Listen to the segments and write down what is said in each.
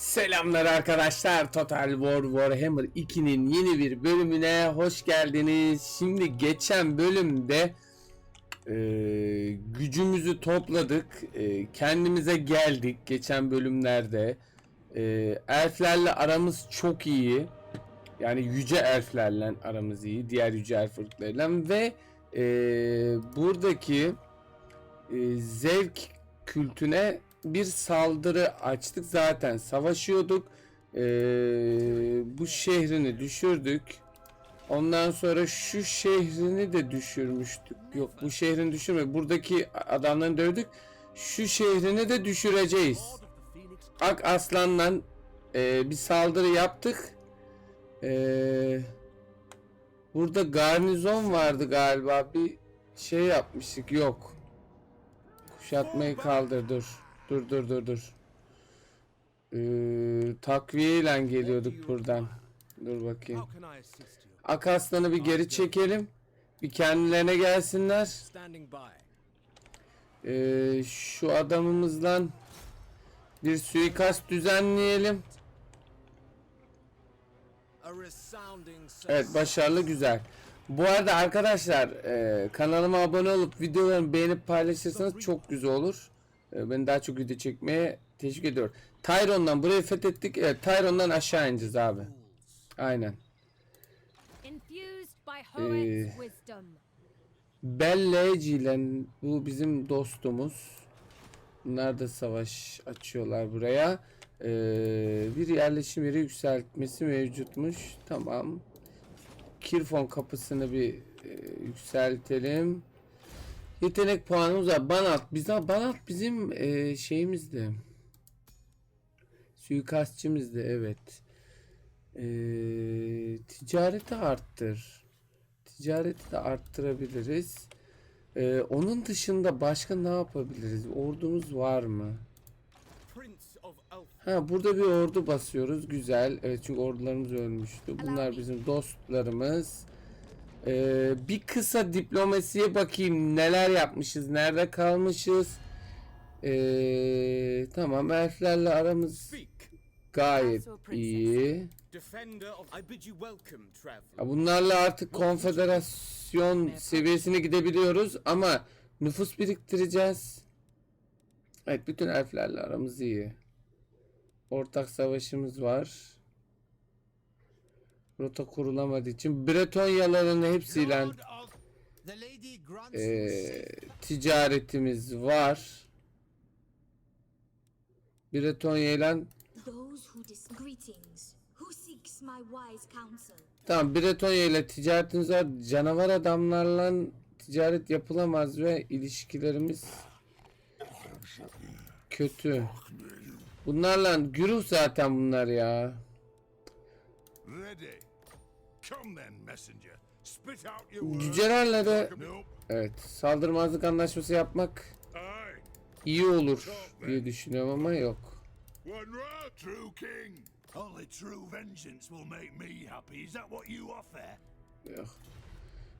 Selamlar arkadaşlar. Total War Warhammer 2'nin yeni bir bölümüne hoş geldiniz. Şimdi geçen bölümde e, gücümüzü topladık. E, kendimize geldik geçen bölümlerde. E, elflerle aramız çok iyi. Yani yüce elflerle aramız iyi. Diğer yüce elf ve e, buradaki e, zevk kültüne bir saldırı açtık. Zaten savaşıyorduk. E, bu şehrini düşürdük. Ondan sonra şu şehrini de düşürmüştük. Yok bu şehrini düşürme. Buradaki adamları dövdük. Şu şehrini de düşüreceğiz. Ak Aslan'la e, bir saldırı yaptık. E, burada garnizon vardı galiba. Bir şey yapmıştık. Yok. Kuşatmayı kaldır dur. Dur dur dur dur. Ee, takviyeyle geliyorduk buradan. Dur bakayım. Akaslan'ı bir geri çekelim. Bir kendilerine gelsinler. Ee, şu adamımızla bir suikast düzenleyelim. Evet başarılı güzel. Bu arada arkadaşlar e, kanalıma abone olup videolarımı beğenip paylaşırsanız çok güzel olur. E, beni daha çok video çekmeye teşvik ediyor. Tyron'dan burayı fethettik. Evet Tyron'dan aşağı ineceğiz abi. Aynen. Wisdom. Belleci ile bu bizim dostumuz. Bunlar da savaş açıyorlar buraya. Ee, bir yerleşim yeri yükseltmesi mevcutmuş. Tamam. Kirfon kapısını bir e, yükseltelim. Yetenek puanımız var. Banat. Bize Banat bizim e, şeyimizdi. Suikastçımızdı evet. E, ticareti arttır. Ticareti de arttırabiliriz. Ee, onun dışında başka ne yapabiliriz? Ordumuz var mı? Ha burada bir ordu basıyoruz. Güzel. Evet çünkü ordularımız ölmüştü. Bunlar bizim dostlarımız. Ee, bir kısa diplomasiye bakayım. Neler yapmışız? Nerede kalmışız? Ee, tamam elflerle aramız gayet iyi. Ya bunlarla artık konfederasyon seviyesine gidebiliyoruz ama nüfus biriktireceğiz. Evet bütün elflerle aramız iyi. Ortak savaşımız var. Rota kurulamadığı için Bretonyaların hepsiyle eee, ticaretimiz var. Bretonya ile. Tamam Bretonya ile ticaretimiz var. Canavar adamlarla ticaret yapılamaz ve ilişkilerimiz kötü. Bunlarla güruh zaten bunlar ya. Ready. Cücelerle de evet saldırmazlık anlaşması yapmak iyi olur diye düşünüyorum ama yok. One right. True king. Only true vengeance will make me happy. Is that what you offer? Yok.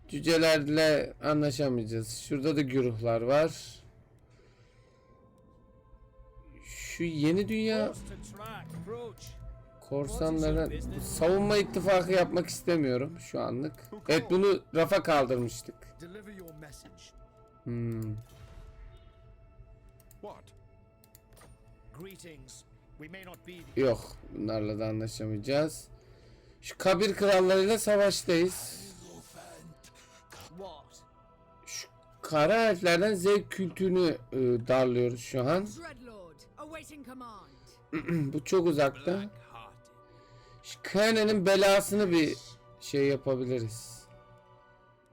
Cücelerle anlaşamayacağız. Şurada da güruhlar var. Şu yeni dünya Korsanlara savunma ittifakı yapmak istemiyorum şu anlık. Evet bunu rafa kaldırmıştık. Hmm. Yok bunlarla da anlaşamayacağız. Şu kabir krallarıyla savaştayız. Şu kara elflerden zevk kültünü e, darlıyoruz şu an. Bu çok uzakta. Kane'nin belasını bir şey yapabiliriz.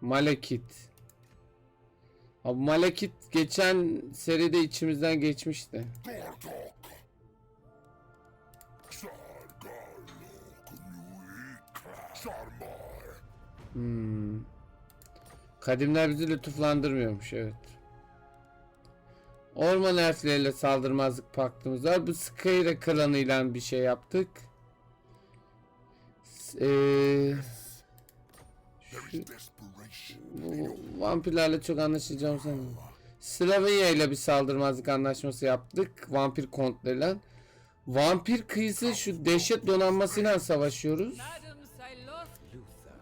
Malekit. Abi Malekit geçen seride içimizden geçmişti. Hmm. Kadimler bizi lütuflandırmıyormuş evet. Orman elfleriyle saldırmazlık paktımız var. Bu Skyra klanıyla bir şey yaptık. Şu- bu vampirlerle çok anlaşacağım sanırım. Slovenya ile bir saldırmazlık anlaşması yaptık. Vampir kontlarıyla. Vampir kıyısı şu dehşet donanmasıyla savaşıyoruz.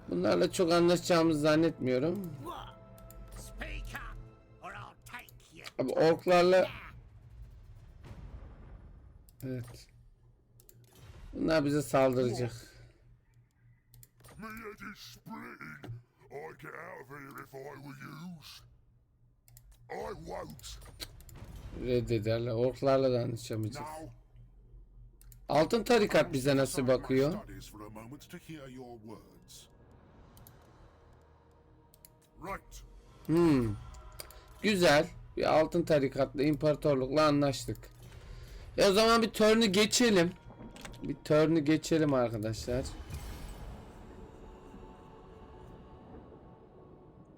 Bunlarla çok anlaşacağımızı zannetmiyorum. Abi orklarla... Evet. Bunlar bize saldıracak. İs splitting. I'd get out of here if I were yous. I won't. Reddederler. Orklarla da anlaşamayacağız. Now, Altın tarikat bize nasıl bakıyor? Hmm. Güzel. Bir altın tarikatla, imparatorlukla anlaştık. E o zaman bir turn'ü geçelim. Bir turn'ü geçelim arkadaşlar.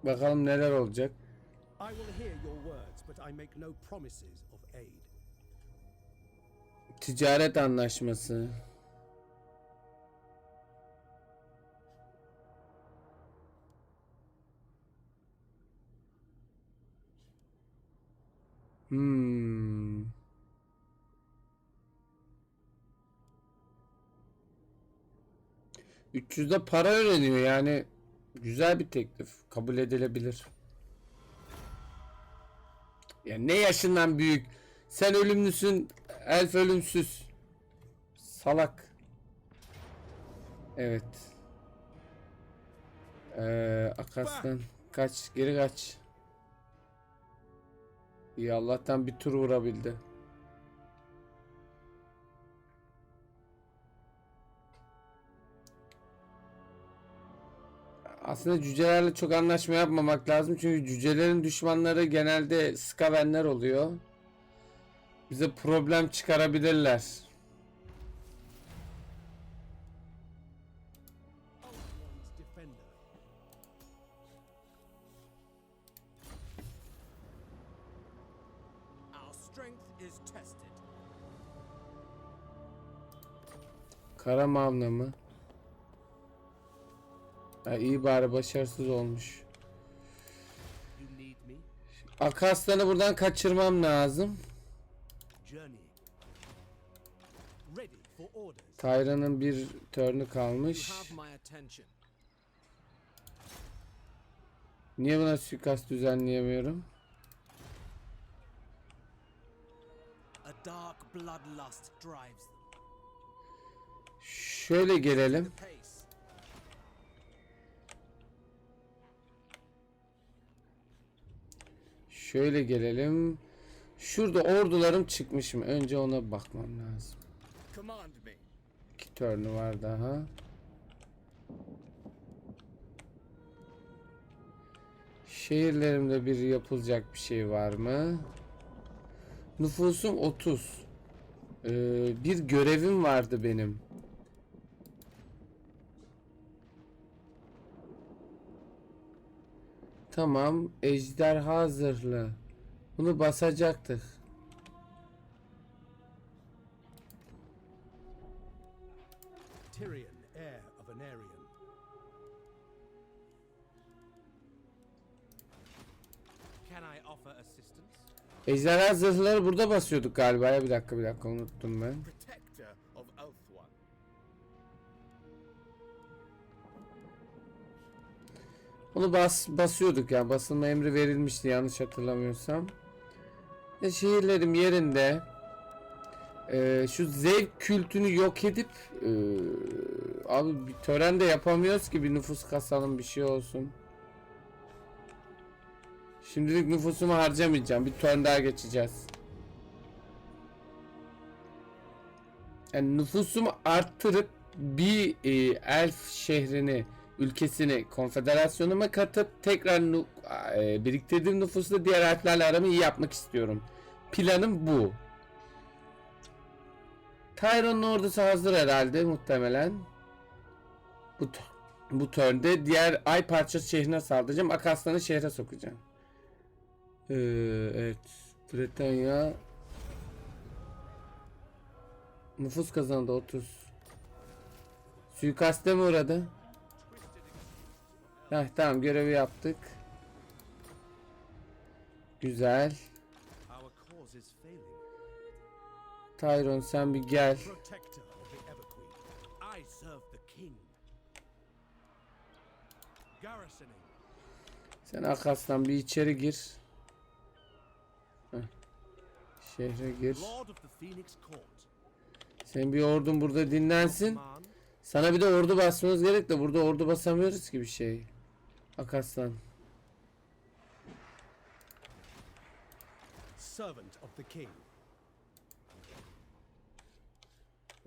Bakalım neler olacak. I will hear your words, but I make no promises of aid. Ticaret anlaşması. Hmm. ...300'de para öğreniyor yani... ...güzel bir teklif. Kabul edilebilir. Ya ne yaşından büyük? Sen ölümlüsün, elf ölümsüz. Salak. Evet. Ee, Akas'tan kaç, geri kaç. İyi Allah'tan bir tur vurabildi. Aslında cücelerle çok anlaşma yapmamak lazım çünkü cücelerin düşmanları genelde skavenler oluyor. Bize problem çıkarabilirler. Kara mavna mı? Ha, iyi bari başarısız olmuş. Akaslan'ı buradan kaçırmam lazım. Tyra'nın bir turn'ü You kalmış. Niye buna suikast düzenleyemiyorum? Şöyle gelelim. Şöyle gelelim. Şurada ordularım çıkmış mı? Önce ona bakmam lazım. İki turn'ü var daha. Şehirlerimde bir yapılacak bir şey var mı? Nüfusum 30. Ee, bir görevim vardı benim. Tamam, ejderha zırhlı. Bunu basacaktık. Tyrion, heir of Anarion. Can I offer assistance? Ejderha zırhları burada basıyorduk galiba ya bir dakika bir dakika unuttum ben. Onu bas basıyorduk ya basılma emri verilmişti yanlış hatırlamıyorsam. Ve şehirlerim yerinde. Ee, şu zevk kültünü yok edip ee, abi bir tören de yapamıyoruz ki bir nüfus kasalım bir şey olsun. Şimdilik nüfusumu harcamayacağım. Bir turn daha geçeceğiz. Yani nüfusumu arttırıp bir e, elf şehrini, ülkesini konfederasyonuma katıp tekrar nu- e, biriktirdiğim nüfusla diğer elflerle aramı iyi yapmak istiyorum. Planım bu. Tyron'un ordusu hazır herhalde muhtemelen. Bu bu turnde diğer ay parçası şehrine saldıracağım. Akaslan'ı şehre sokacağım. Ee, evet. Britanya nüfus kazandı 30. Suikaste mi uğradı? Heh, tamam görevi yaptık. Güzel. Tyron sen bir gel. Sen Akas'tan bir içeri gir. Şehre gir. Senin bir ordun burada dinlensin. Sana bir de ordu basmamız gerek de burada ordu basamıyoruz ki bir şey. Akaslan. Servant of the king.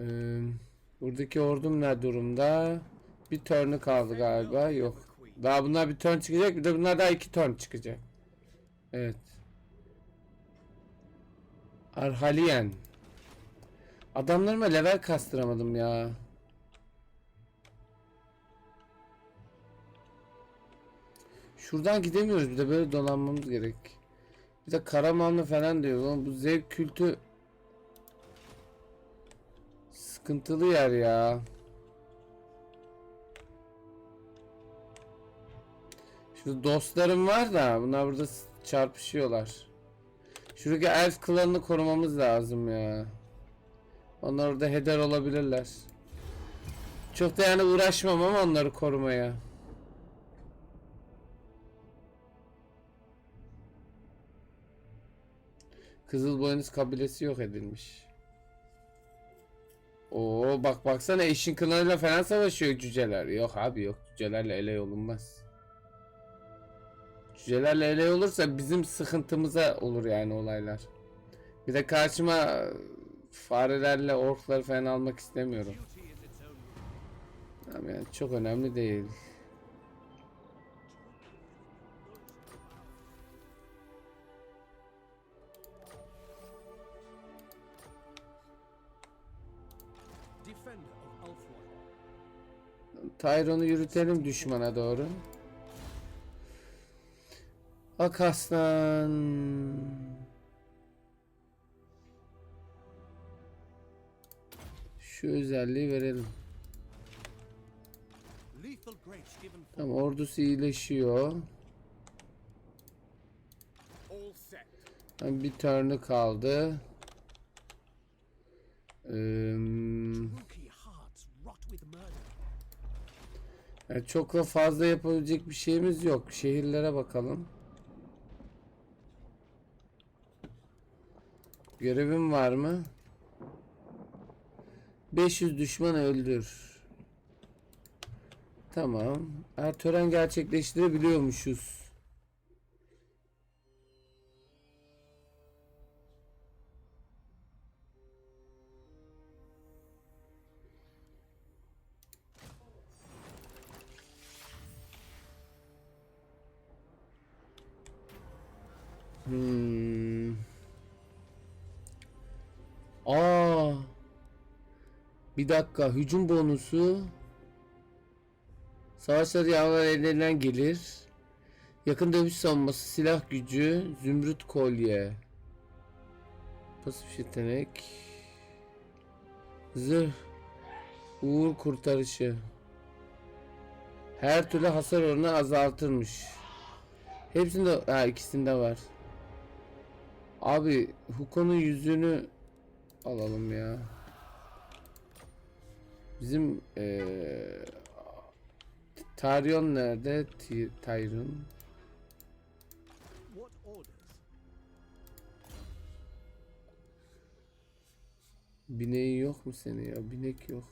Ee, buradaki ordum ne durumda? Bir turn'u kaldı galiba. Yok. Daha bunlar bir turn çıkacak. Bir de bunlar daha iki turn çıkacak. Evet. Arhaliyen. Adamlarıma level kastıramadım ya. Şuradan gidemiyoruz. Bir de böyle dolanmamız gerek. Bir de Karamanlı falan diyor. Oğlum bu zevk kültü sıkıntılı yer ya. Şu dostlarım var da bunlar burada çarpışıyorlar. Şuradaki elf klanını korumamız lazım ya. Onlar orada heder olabilirler. Çok da yani uğraşmam ama onları korumaya. Kızılboynuz kabilesi yok edilmiş. Oo bak baksana eşin klanıyla falan savaşıyor cüceler. Yok abi yok cücelerle ele olunmaz. Cücelerle ele olursa bizim sıkıntımıza olur yani olaylar. Bir de karşıma e, farelerle orkları falan almak istemiyorum. Ama yani çok önemli değil. Tyron'u yürütelim düşmana doğru. Ak aslan. Şu özelliği verelim. Tamam ordusu iyileşiyor. Tamam, bir turn'u kaldı. Eee, yani çok da fazla yapabilecek bir şeyimiz yok. Şehirlere bakalım. Görevim var mı? 500 düşman öldür. Tamam. Her tören gerçekleştirebiliyormuşuz. Dakika. Hücum bonusu. Savaşları yağlar elinden gelir. Yakın dövüş savunması, silah gücü, zümrüt kolye. Pasif yetenek. Zırh. Uğur kurtarışı. Her türlü hasar oranı azaltılmış. Hepsinde ha ikisinde var. Abi Huko'nun yüzünü alalım ya. Bizim eee Tarion nerede? What orders? Bineği yok mu senin ya? Binek yok.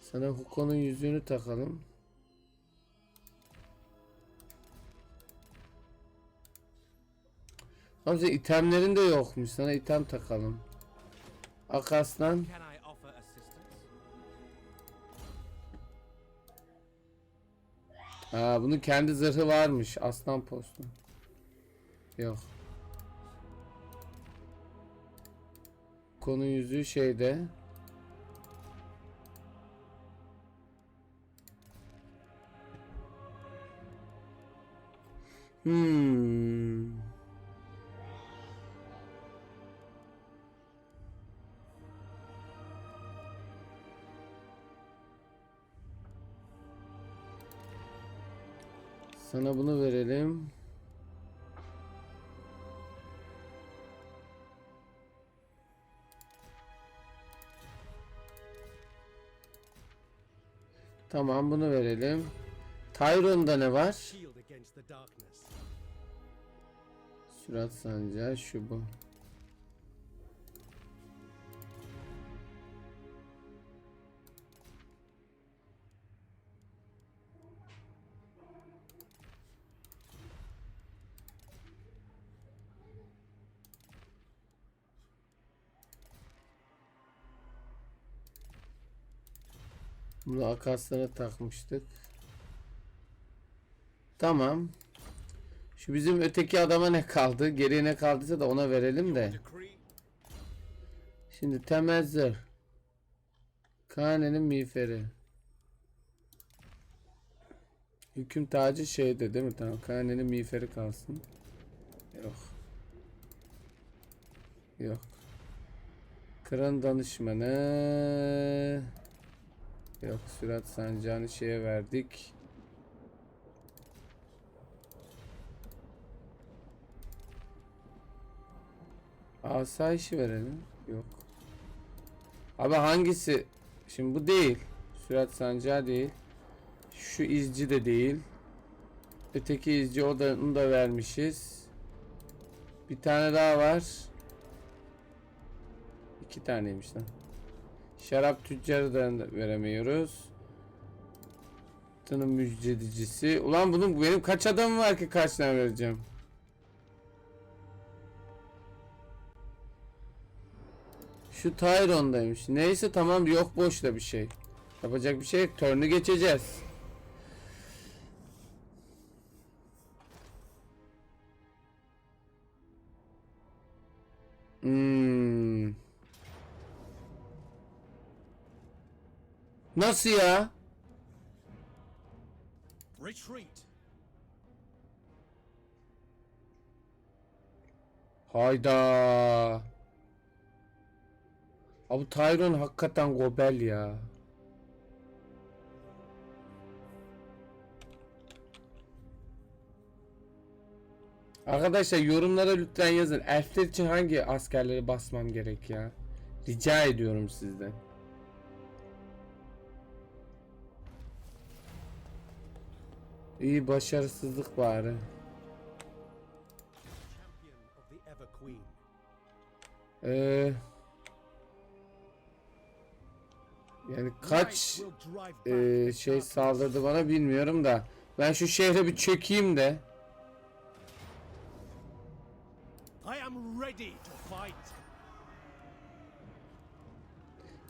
Sana Huko'nun yüzüğünü takalım. Senin itemlerin de yokmuş. Sana item takalım. Akaslan. Ha, bunun kendi zırhı varmış. Aslan postu. Yok. Konu yüzüğü şeyde. Hmm. Sana bunu verelim. Tamam bunu verelim. Tyrone'da ne var? Sürat sancağı şu bu. Bunu akaslara takmıştık. Tamam. Şu bizim öteki adama ne kaldı? Geriye ne kaldıysa da ona verelim de. Şimdi temel zırh. Kane'nin miğferi. Hüküm tacı şeyde değil mi? Tamam. Kane'nin miğferi kalsın. Yok. Yok. Kıran danışmanı. Yok. Sürat sancağını şeye verdik. Asayişi verelim. Yok. Abi hangisi? Şimdi bu değil. Sürat sancağı değil. Şu izci de değil. Öteki izci o da, onu da vermişiz. Bir tane daha var. İki taneymiş lan. Şarap tüccarı da veremiyoruz. Tanım müjdecisi. Ulan bunun benim kaç adam var ki kaç tane vereceğim? Şu Tyron'daymış. Neyse tamam yok boşta bir şey. Yapacak bir şey yok. Turn'u geçeceğiz. Nasıl ya? Retreat. Hayda. Abi Tyron hakikaten gobel ya. Arkadaşlar yorumlara lütfen yazın. Elfler için hangi askerleri basmam gerek ya? Rica ediyorum sizden. İyi başarısızlık bari. Ee, yani kaç e, şey saldırdı bana bilmiyorum da. Ben şu şehre bir çökeyim de. I am ready to fight.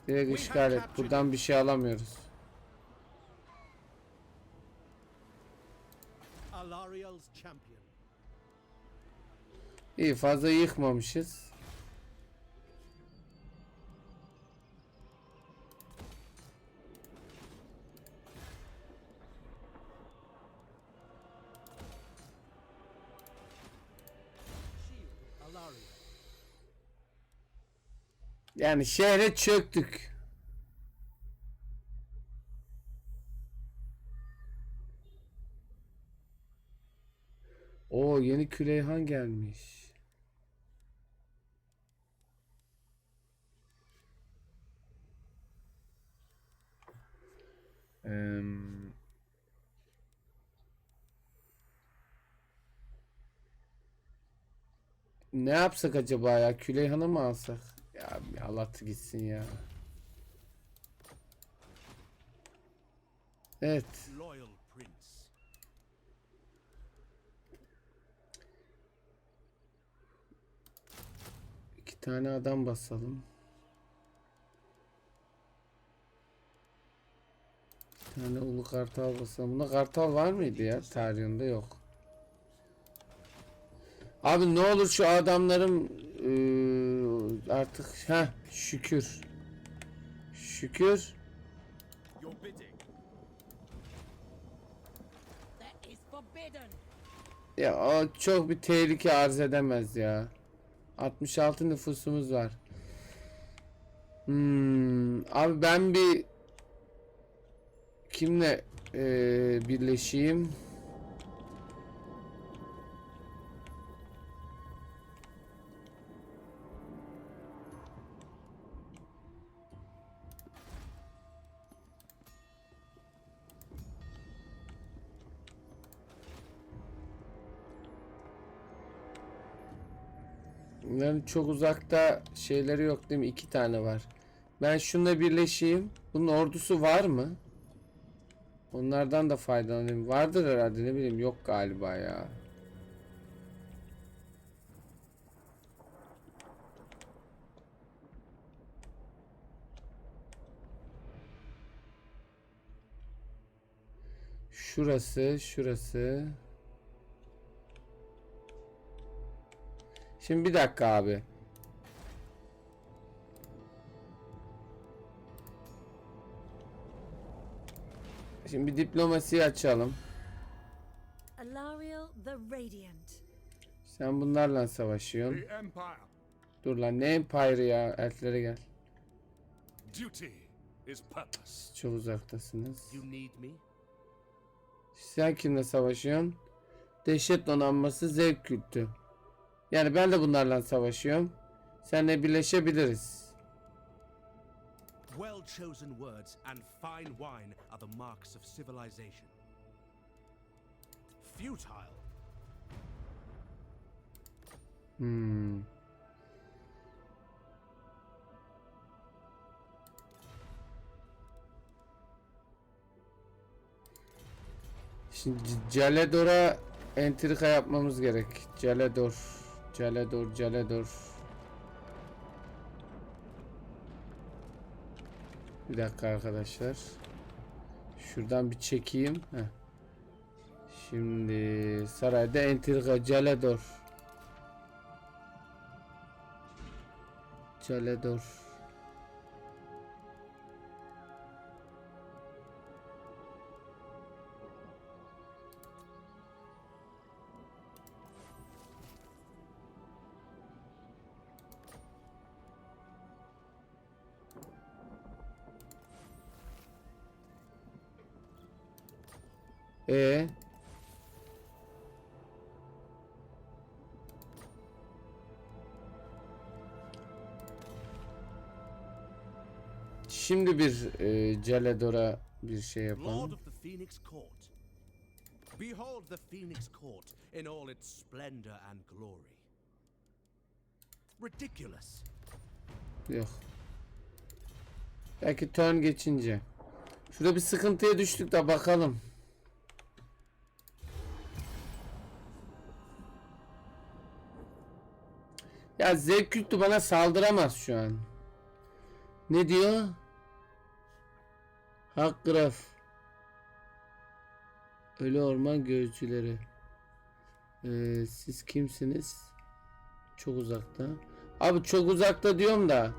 Direkt işgal et. Buradan bir şey alamıyoruz. Alariel's champion. İyi fazla yıkmamışız. Yani şehre çöktük. O yeni Küleyhan gelmiş. Em, ne yapsak acaba ya? Küleyhan'ı mı alsak? Ya bir Allah'ı gitsin ya. Evet. Loyal prince. iki tane adam basalım. Bir tane ulu kartal basalım. Bunda kartal var mıydı ya? Tarihinde yok. Abi ne olur şu adamların eee, artık ha şükür. Şükür. Ya o çok bir tehlike arz edemez ya. 66 nüfusumuz var. Hmm, abi ben bir kimle eee, birleşeyim? Bunların çok uzakta şeyleri yok değil mi? İki tane var. Ben şununla birleşeyim. Bunun ordusu var mı? Onlardan da faydalanayım. Vardır herhalde ne bileyim yok galiba ya. Şurası, şurası. Şimdi bir dakika abi. Şimdi bir diplomasiyi açalım. Alariel the Radiant. Sen bunlarla savaşıyorsun. Dur lan ne Empire ya elflere gel. Duty is purpose. Çok uzaktasınız. You need me? Sen kimle savaşıyorsun? Dehşet donanması zevk kültü. Yani ben de bunlarla savaşıyorum. Seninle birleşebiliriz. Well chosen words and fine wine are the marks of civilization. Futile. Hmm. Şimdi C- Caledor'a entrika yapmamız gerek. Caledor, Caledor. Bir dakika arkadaşlar. Şuradan bir çekeyim. Heh. Şimdi sarayda entrika Caledor. Caledor. E Şimdi bir e, Caledor'a bir şey yapalım. Behold the Phoenix Court in all its splendor and glory. Ridiculous. Yok. Belki turn geçince. Şurada bir sıkıntıya düştük de bakalım. Ya zevk bana saldıramaz şu an. Ne diyor? Hak. Ölü orman gözcüleri. Ee, siz kimsiniz? Çok uzakta. Abi çok uzakta diyorum da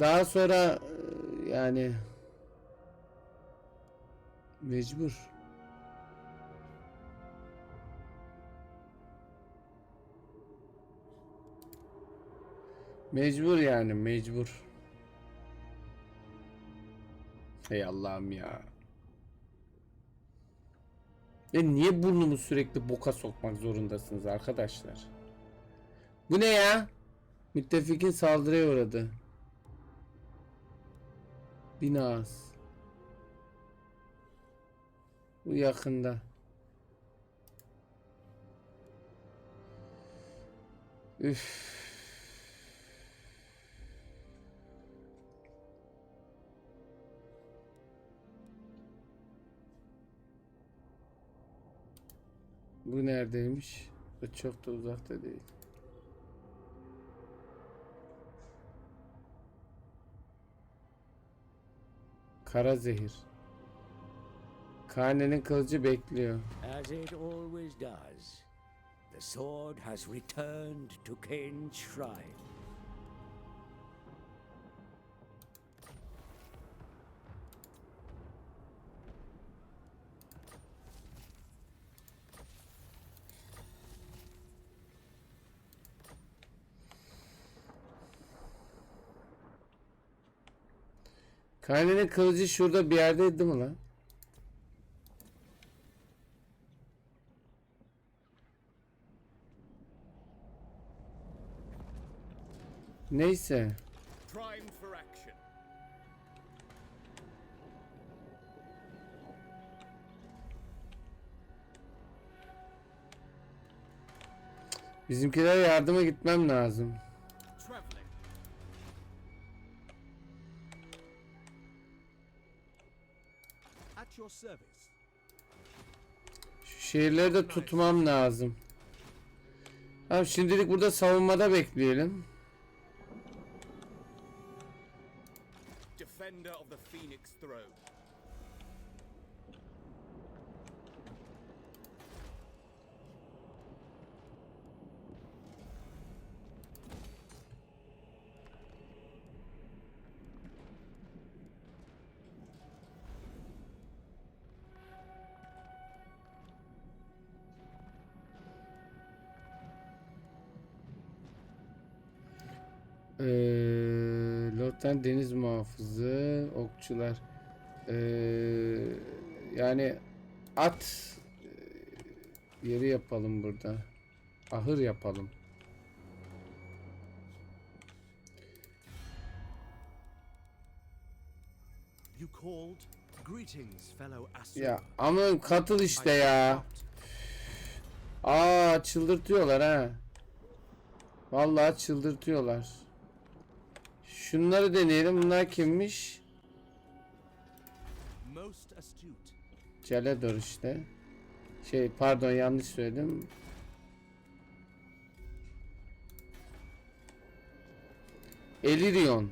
daha sonra e, yani mecbur. Mecbur yani mecbur. Hey Allah'ım ya. Ya niye burnumu sürekli boka sokmak zorundasınız arkadaşlar? Bu ne ya? Müttefikin saldırıya uğradı. Binas. Bu yakında. Üf. Bu neredeymiş? Bu çok da uzakta değil. Kara zehir. Kane'nin kılıcı bekliyor. As it always does, the sword has returned to Kane's shrine. Kane'nin kılıcı şurada bir yerdeydi mi lan? Neyse. Bizimkilere yardıma gitmem lazım. Şu şehirleri de tutmam lazım. Tamam şimdilik burada savunmada bekleyelim. Defender of the Phoenix Throne. Ee, Lord'dan deniz muhafızı, okçular. Ee, yani at yeri yapalım burada. Ahır yapalım. Ya ama katıl işte ya. Aa çıldırtıyorlar ha. Vallahi çıldırtıyorlar. Şunları deneyelim. Bunlar kimmiş? Celedor işte. Şey pardon yanlış söyledim. Elirion.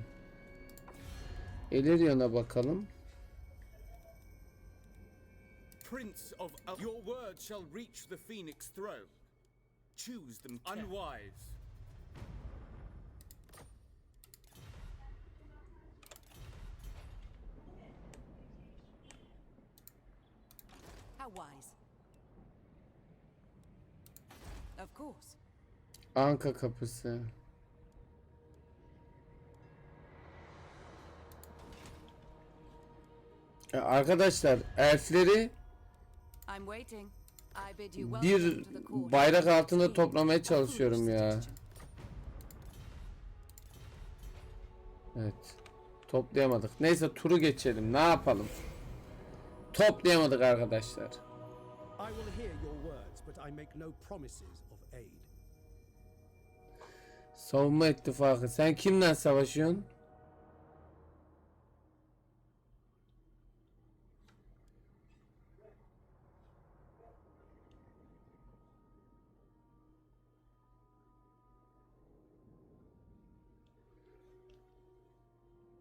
Elirion'a bakalım. Prince of Your word shall reach the Phoenix Throne. Choose them unwise. How wise. Of course. Anka kapısı. Ya Arkadaşlar elfleri I'm waiting. I bid you welcome bir to the court. bayrak altında toplamaya çalışıyorum ya. Evet. Toplayamadık. Neyse turu geçelim. Ne yapalım? Toplayamadık arkadaşlar. I will hear your words, but I make no promises of aid. Savunma ittifakı. Sen kimle savaşıyorsun?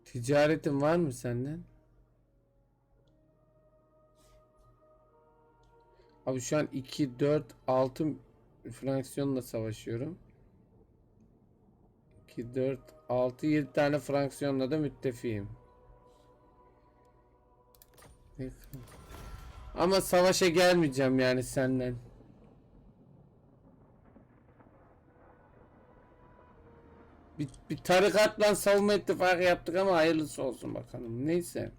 Ticaretin var mı senden? Abi şu an 2, 4, 6 fraksiyonla savaşıyorum. 2, 4, 6, 7 tane fraksiyonla da müttefiğim. Ama savaşa gelmeyeceğim yani senden. Bir, bir tarikatla savunma ittifakı yaptık ama hayırlısı olsun bakalım. Neyse.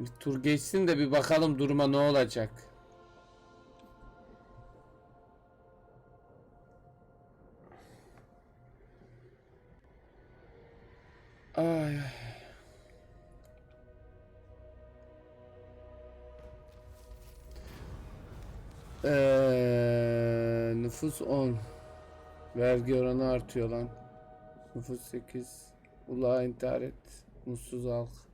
Bir tur geçsin de bir bakalım duruma ne olacak. Ay. Ee, nüfus 10. Vergi oranı artıyor lan. Nüfus 8. Ulağa intihar et. Mutsuz halk.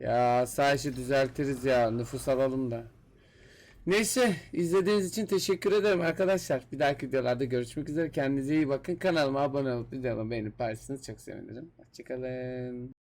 Ya savaşı düzeltiriz ya. Nüfus alalım da. Neyse izlediğiniz için teşekkür ederim arkadaşlar. Bir dahaki videolarda görüşmek üzere. Kendinize iyi bakın. Kanalıma abone olup videomu beğenip paylaşırsanız çok sevinirim. Hoşçakalın.